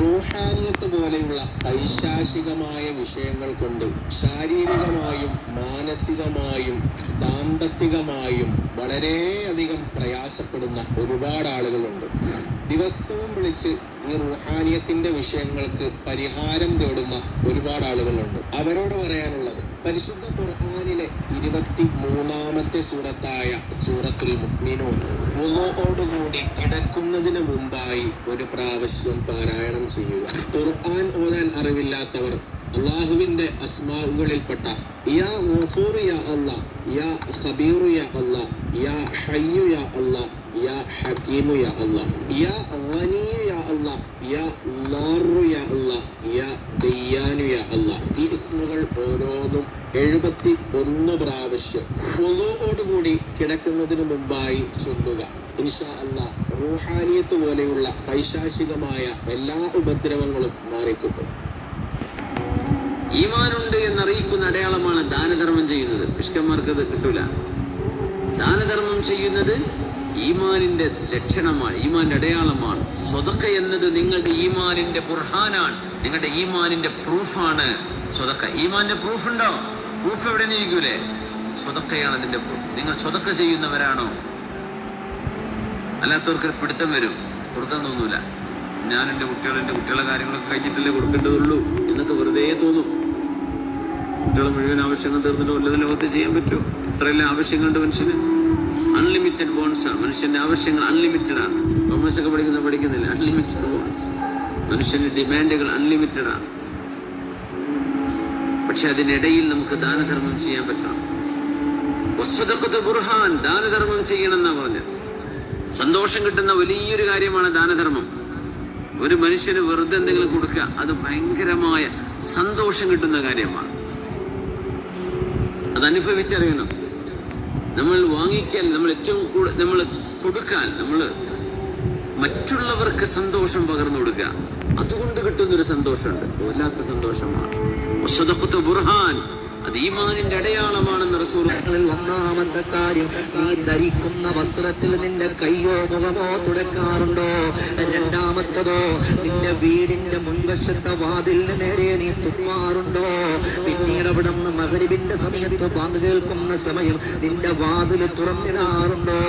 റൂഹാനിയത്ത് പോലെയുള്ള പൈശാചികമായ വിഷയങ്ങൾ കൊണ്ട് ശാരീരികമായും മാനസികമായും സാമ്പത്തികമായും വളരെയധികം പ്രയാസപ്പെടുന്ന ഒരുപാട് ആളുകളുണ്ട്. ദിവസവും വിളിച്ച് ഈ റുഹാനിയത്തിന്റെ വിഷയങ്ങൾക്ക് പരിഹാരം തേടുന്ന ഒരുപാട് ആളുകളുണ്ട്. അവരോട് പറയാനുള്ളത് പരിശുദ്ധ ഖുർആനിലെ ഇരുപത്തി മൂന്നാമത്തെ സൂറത്തായ സൂറത്തുൽ മുഅ്മിനൂൻ വുളുഓടുകൂടി കിടക്കുന്നതിന് മുമ്പായി ഒരു പ്രാവശ്യം പാരായണം ചെയ്യുക. ഖുർആൻ ഓതാൻ അറിവില്ലാത്തവർ അള്ളാഹുവിന്റെ അസ്മാവുകളിൽപ്പെട്ട യാ ഗഫൂർ യാ അല്ലാ യാ ഖബീർ യാ അല്ലാ യാ ഹയ്യു യാ അല്ലാ യാ ഹക്കീമു യാ അല്ലാ യാ ഗനിയു യാ അല്ലാ യാ അല്ലാ യാ ദയ്യാനു യാ അല്ലാ ഈ ഇസ്മുകൾ ഓരോന്നും എഴുപത്തി ഒന്ന് പ്രാവശ്യം കൂടി കിടക്കുന്നതിന് മുമ്പായി ചൊല്ലുക. ഇൻഷാ റൂഹാനിയത്ത് പോലെയുള്ള പൈശാചികമായ എല്ലാ ഉപദ്രവങ്ങളും മാറിക്കിട്ടും. ഈമാനുണ്ട് എന്നറിയിക്കുന്ന അടയാളമാണ് ദാനധർമ്മം ചെയ്യുന്നത്. പിഷ്കന്മാർക്ക് അത് കിട്ടൂല. ദാനധർമ്മം ചെയ്യുന്നത് ഈമാനിന്റെ ലക്ഷണമാണ് ഈമാന്റെ അടയാളമാണ്. സ്വതക്ക എന്നത് നിങ്ങളുടെ ഈമാനിന്റെ ബുർഹാനാണ് നിങ്ങളുടെ ഈമാനിന്റെ പ്രൂഫാണ് സ്വതക്ക. ഈമാന്റെ പ്രൂഫ് ഉണ്ടോ പ്രൂഫ് എവിടെ നിന്നിരിക്കൂലേ സ്വതക്കയാണ് അതിന്റെ പ്രൂഫ്. നിങ്ങൾ സ്വതക്ക ചെയ്യുന്നവരാണോ? അല്ലാത്തവർക്ക് പിടുത്തം വരും. കൊടുക്കാൻ തോന്നൂല. ഞാൻ എന്റെ കുട്ടികൾ എന്റെ കുട്ടികളെ കാര്യങ്ങളൊക്കെ കഴിഞ്ഞിട്ടല്ലേ കൊടുക്കേണ്ടതുള്ളൂ എന്നൊക്കെ വെറുതെ തോന്നും. കുട്ടികളെ മുഴുവൻ ആവശ്യങ്ങൾ തീർന്നിട്ട് വല്ലതും ലോകത്ത് ചെയ്യാൻ പറ്റുമോ? ഇത്രയെല്ലാം ആവശ്യങ്ങളുണ്ട് മനുഷ്യന്. അൺലിമിറ്റഡ് ബോൺസ് ആണ്. മനുഷ്യന്റെ ആവശ്യങ്ങൾ അൺലിമിറ്റഡ് ആണ്. കൊമേഴ്സ് ഒക്കെ പഠിക്കുന്ന പഠിക്കുന്നില്ല? അൺലിമിറ്റഡ് ബോൺസ് മനുഷ്യന്റെ ഡിമാൻഡുകൾ അൺലിമിറ്റഡ് ആണ്. പക്ഷെ അതിനിടയിൽ നമുക്ക് ദാനധർമ്മം ചെയ്യാൻ പറ്റണം. ബുർഹാൻ. ദാനധർമ്മം ചെയ്യണം എന്നാ പറഞ്ഞത്. സന്തോഷം കിട്ടുന്ന വലിയൊരു കാര്യമാണ് ദാനധർമ്മം. ഒരു മനുഷ്യന് വെറുതെ എന്തെങ്കിലും കൊടുക്കുക അത് ഭയങ്കരമായ സന്തോഷം കിട്ടുന്ന കാര്യമാണ്. അത് അനുഭവിച്ചറിയണം നമ്മൾ വാങ്ങിക്കാൻ നമ്മൾ ഏറ്റവും കൂടുതൽ നമ്മൾ കൊടുക്കാൻ നമ്മൾ മറ്റുള്ളവർക്ക് സന്തോഷം പകർന്നു കൊടുക്കുക. അതുകൊണ്ട് കിട്ടുന്നൊരു സന്തോഷമുണ്ട്. വല്ലാത്ത സന്തോഷമാണ്. ബുർഹാൻ അത് ഈമാനിന്റെ അടയാളമാണെന്ന് റസൂൽ ങ്ങളിൽ ഒന്നാമത്തെ കാര്യം നീ ധരിക്കുന്ന വസ്ത്രത്തിൽ നിന്റെ കയ്യോ മുഖമോ തുടക്കാറുണ്ടോ രണ്ടാമത്തതോ നിന്റെ വീടിന്റെ മുൻവശത്തെ വാതിലിന് നേരെ നീ തുപ്പാറുണ്ടോ? പിന്നീട് അവിടെ നിന്ന് മകരിവിന്റെ സമയത്ത് ബാങ്ക് കേൾക്കുന്ന സമയം നിന്റെ വാതിൽ തുറന്നിടാറുണ്ടോ?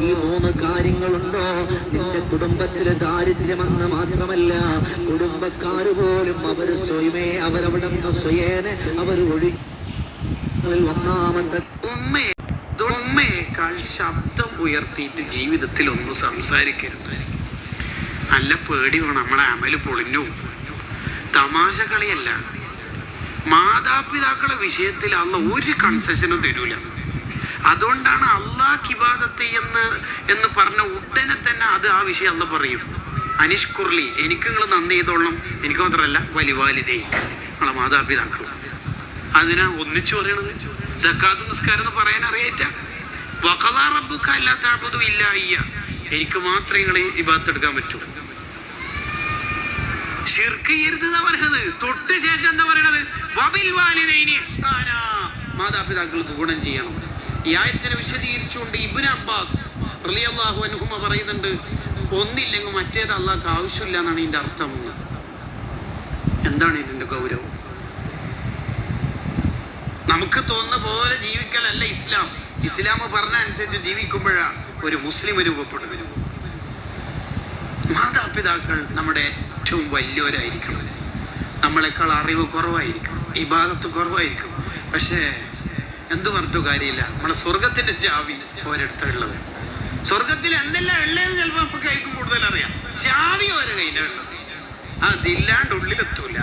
ഈ മൂന്ന് കാര്യങ്ങളുണ്ടോ? നിന്റെ കുടുംബത്തിലെ ദാരിദ്ര്യമെന്ന് മാത്രമല്ല കുടുംബക്കാര് പോലും അവർ സ്വയമേ അവരവിടെ നിന്ന് സ്വയേനെ അവർ ഒഴി ഒന്നാമത്തെ ഉമ്മയെ ഉമ്മയേക്കാൾ ശബ്ദം ഉയർത്തിയിട്ട് ജീവിതത്തിൽ ഒന്നും സംസാരിക്കരുത്. നല്ല പേടി വേണം നമ്മുടെ അമൽ പൊളിഞ്ഞു. തമാശ കളിയല്ല. മാതാപിതാക്കളെ വിഷയത്തിൽ അല്ല ഒരു കൺസെഷനും തരൂല. അതുകൊണ്ടാണ് അള്ളാ കിബാദത്തെ എന്ന് എന്ന് പറഞ്ഞ ഉടനെ തന്നെ അത് ആ വിഷയം അല്ല പറയും. അനിഷ് കുർലി എനിക്ക് നിങ്ങൾ നന്ദി ചെയ്തോളണം. എനിക്ക് മാത്രമല്ല വലിവാലിതേ നമ്മളെ മാതാപിതാക്കൾക്ക് അതിനാ ഒന്നിച്ചു പറയണത്? ജക്കാത്ത് നിസ്കാരം എന്ന് പറയാൻ അറിയേറ്റ? വഖലാ റബ്ബുക അല്ലാ തഅബുദു ഇല്ലാ എനിക്ക് മാത്രമേ നിങ്ങളെ ഇബാദത്ത് എടുക്കാൻ പറ്റൂ. ഷിർക്ക് ചെയ്യരുത് എന്നാ പറയണത്. തൊട്ട് ശേഷം എന്താ പറയണത്? വബിൽ വാലിദൈനി മാതാപിതാക്കൾക്ക് ഗുണം ചെയ്യണം. ഈ ആയത്തിനെ വിശദീകരിച്ചുകൊണ്ട് ഇബ്നു അബ്ബാസ് റളിയല്ലാഹു അനുഹുമ പറയുന്നുണ്ട് ഒന്നില്ലെങ്കിൽ മറ്റേത് അള്ളാഹ്ക്ക് ആവശ്യമില്ല എന്നാണ് ഇതിന്റെ അർത്ഥം. എന്താണ് ഇതിന്റെ ഗൗരവം? നമുക്ക് തോന്നുന്ന പോലെ ജീവിക്കലല്ല ഇസ്ലാം. ഇസ്ലാം പറഞ്ഞ അനുസരിച്ച് ജീവിക്കുമ്പോഴാ ഒരു മുസ്ലിം രൂപപ്പെടുന്നത് മാതാപിതാക്കൾ നമ്മുടെ ഏറ്റവും വലിയവരായിരിക്കണം. നമ്മളെക്കാൾ അറിവ് കുറവായിരിക്കും ഇബാദത്ത് കുറവായിരിക്കും. പക്ഷേ എന്ത് പറഞ്ഞിട്ട് കാര്യമില്ല. നമ്മുടെ സ്വർഗത്തിന്റെ ചാവി ഉള്ളത് സ്വർഗത്തിൽ എന്തെല്ലാം ഉള്ളതെന്ന് ചിലപ്പോൾ നമുക്ക് കൈക്കും കൂടുതൽ അറിയാം. ചാവി ഓരോ കയ്യിലുള്ളത് അതില്ലാണ്ട് ഉള്ളിലെത്തൂല.